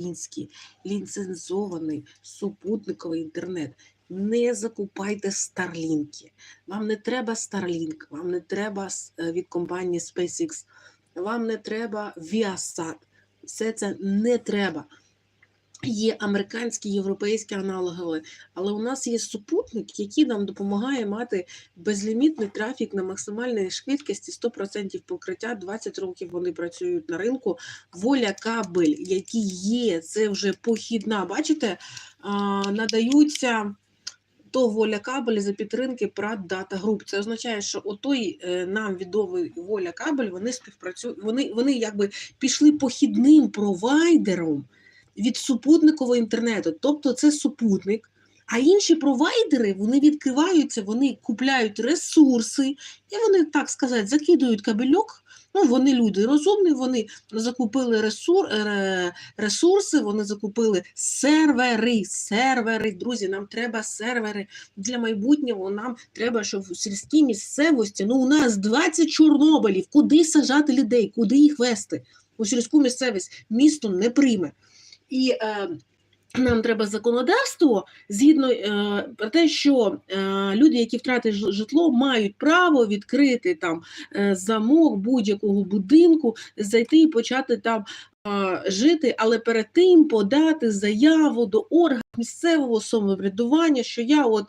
український ліцензований супутниковий інтернет. Не закупайте старлінки. Вам не треба Starlink, вам не треба е, від компанії SpaceX, вам не треба Viasat. Все це не треба. Є американські, європейські аналоги, але у нас є супутник, який нам допомагає мати безлімітний трафік на максимальній швидкості 100% покриття. 20 років вони працюють на ринку. Воля кабель, який є, це вже похідна. Бачите, надаються то воля кабель за підтримки Прат Дата Груп. Це означає, що отой е, нам відомий воля кабель, вони співпрацюють, вони, вони якби пішли похідним провайдером від супутникового інтернету. Тобто це супутник. А інші провайдери вони відкриваються, вони купляють ресурси, і вони, так сказати, закидують кабельок. Ну, вони люди розумні, вони закупили ресур, е, ресурси, вони закупили сервери. Сервери, друзі, нам треба сервери для майбутнього. Нам треба, щоб в сільській місцевості, ну у нас 20 Чорнобилів, куди сажати людей, куди їх вести? У сільську місцевість місто не прийме. І е, нам треба законодавство згідно е, про те, що е, люди, які втратили житло, мають право відкрити там е, замок будь-якого будинку, зайти і почати там е, жити, але перед тим подати заяву до органів місцевого самоврядування, що я от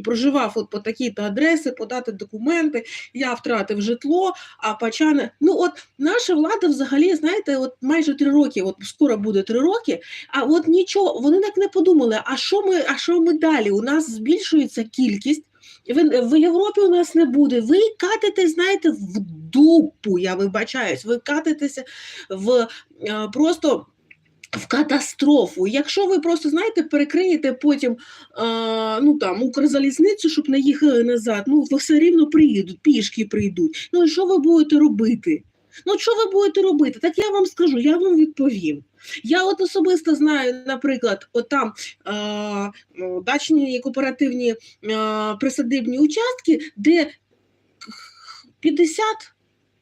проживав от по такій-то адреси, подати документи, я втратив житло, а почане. Ну от наша влада взагалі, знаєте, от майже три роки, от скоро буде три роки, а от нічого, вони так не подумали, а що ми, а що ми далі? У нас збільшується кількість. В, в Європі у нас не буде. Ви катите, знаєте, в дупу, я вибачаюсь, ви катитеся в е, просто в катастрофу. Якщо ви просто, знаєте, перекриєте потім е, ну, там, Укрзалізницю, щоб не їхали назад, ну, все рівно приїдуть, пішки прийдуть. Ну і що ви будете робити? Ну, що ви будете робити? Так я вам скажу, я вам відповім. Я от особисто знаю, наприклад, от там е, ну, дачні кооперативні е, присадибні участки, де 50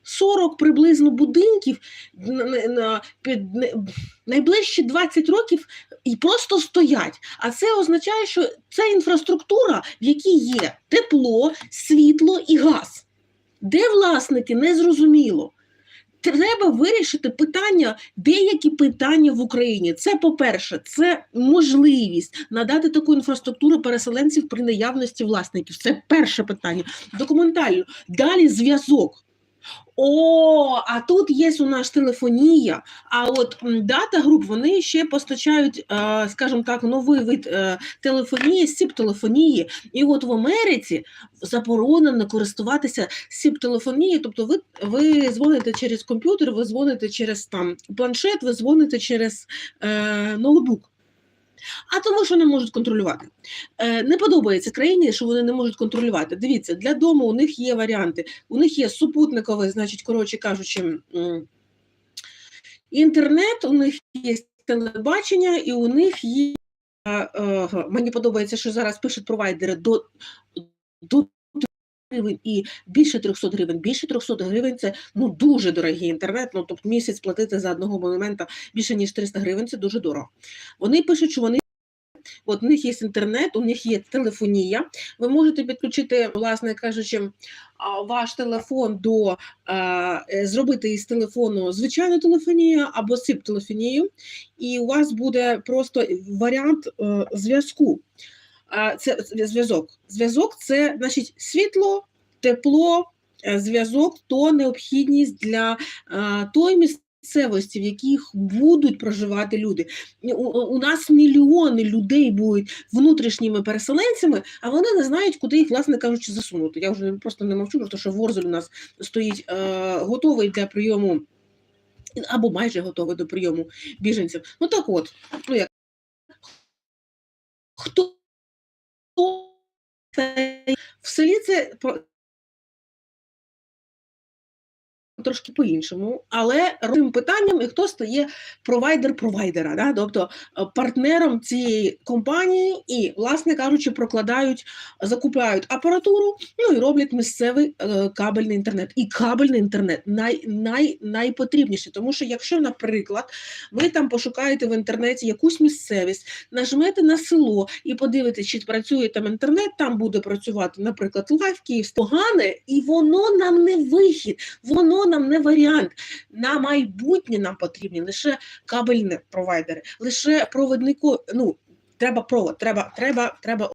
40 приблизно будинків на, найближчі 20 років і просто стоять. А це означає, що це інфраструктура, в якій є тепло, світло і газ. Де власники, не зрозуміло. Треба вирішити питання, деякі питання в Україні. Це, по-перше, це можливість надати таку інфраструктуру переселенців при наявності власників. Це перше питання. Документально. Далі зв'язок. О, а тут є у нас телефонія. А от дата груп вони ще постачають, е, скажімо так, новий вид е, телефонії, сіп-телефонії. І от в Америці заборонено користуватися сіп-телефонією. Тобто, ви, ви дзвоните через комп'ютер, ви дзвоните через там планшет, ви дзвоните через е, ноутбук. А тому, що не можуть контролювати. Е, не подобається країні, що вони не можуть контролювати. Дивіться, для дому у них є варіанти. У них є супутниковий, значить, коротше кажучи, інтернет, у них є телебачення, і у них є. е, мені подобається, що зараз пишуть провайдери до, до гривень і більше 300 гривень. Більше 300 гривень це ну дуже дорогий інтернет. Ну тобто місяць платити за одного абонемента більше ніж 300 гривень. Це дуже дорого. Вони пишуть, що вони. От у них є інтернет, у них є телефонія. Ви можете підключити, власне кажучи, ваш телефон до е, зробити із телефону звичайну телефонію або сип телефонію, і у вас буде просто варіант е, зв'язку. Це зв'язок. Зв'язок це значить світло, тепло, е, зв'язок то необхідність для е, тої місцевості, в яких будуть проживати люди. У, у нас мільйони людей будуть внутрішніми переселенцями, а вони не знають, куди їх, власне кажучи, засунути. Я вже просто не мовчу, тому що Ворзель у нас стоїть е, готовий для прийому. Або майже готовий до прийому біженців. Ну так от, ну як хто це трошки по-іншому, але цим питанням і хто стає провайдер провайдера, да? тобто е, партнером цієї компанії і, власне кажучи, прокладають, закупляють апаратуру, ну і роблять місцевий е, кабельний інтернет. І кабельний інтернет най, най, найпотрібніше, тому що якщо, наприклад, ви там пошукаєте в інтернеті якусь місцевість, нажмете на село і подивитесь, чи працює там інтернет, там буде працювати, наприклад, лайф Київ погане, і воно нам не вихід, воно нам не варіант. На майбутнє нам потрібні лише кабельні провайдери, лише проводнику. Ну треба провод, треба, треба, треба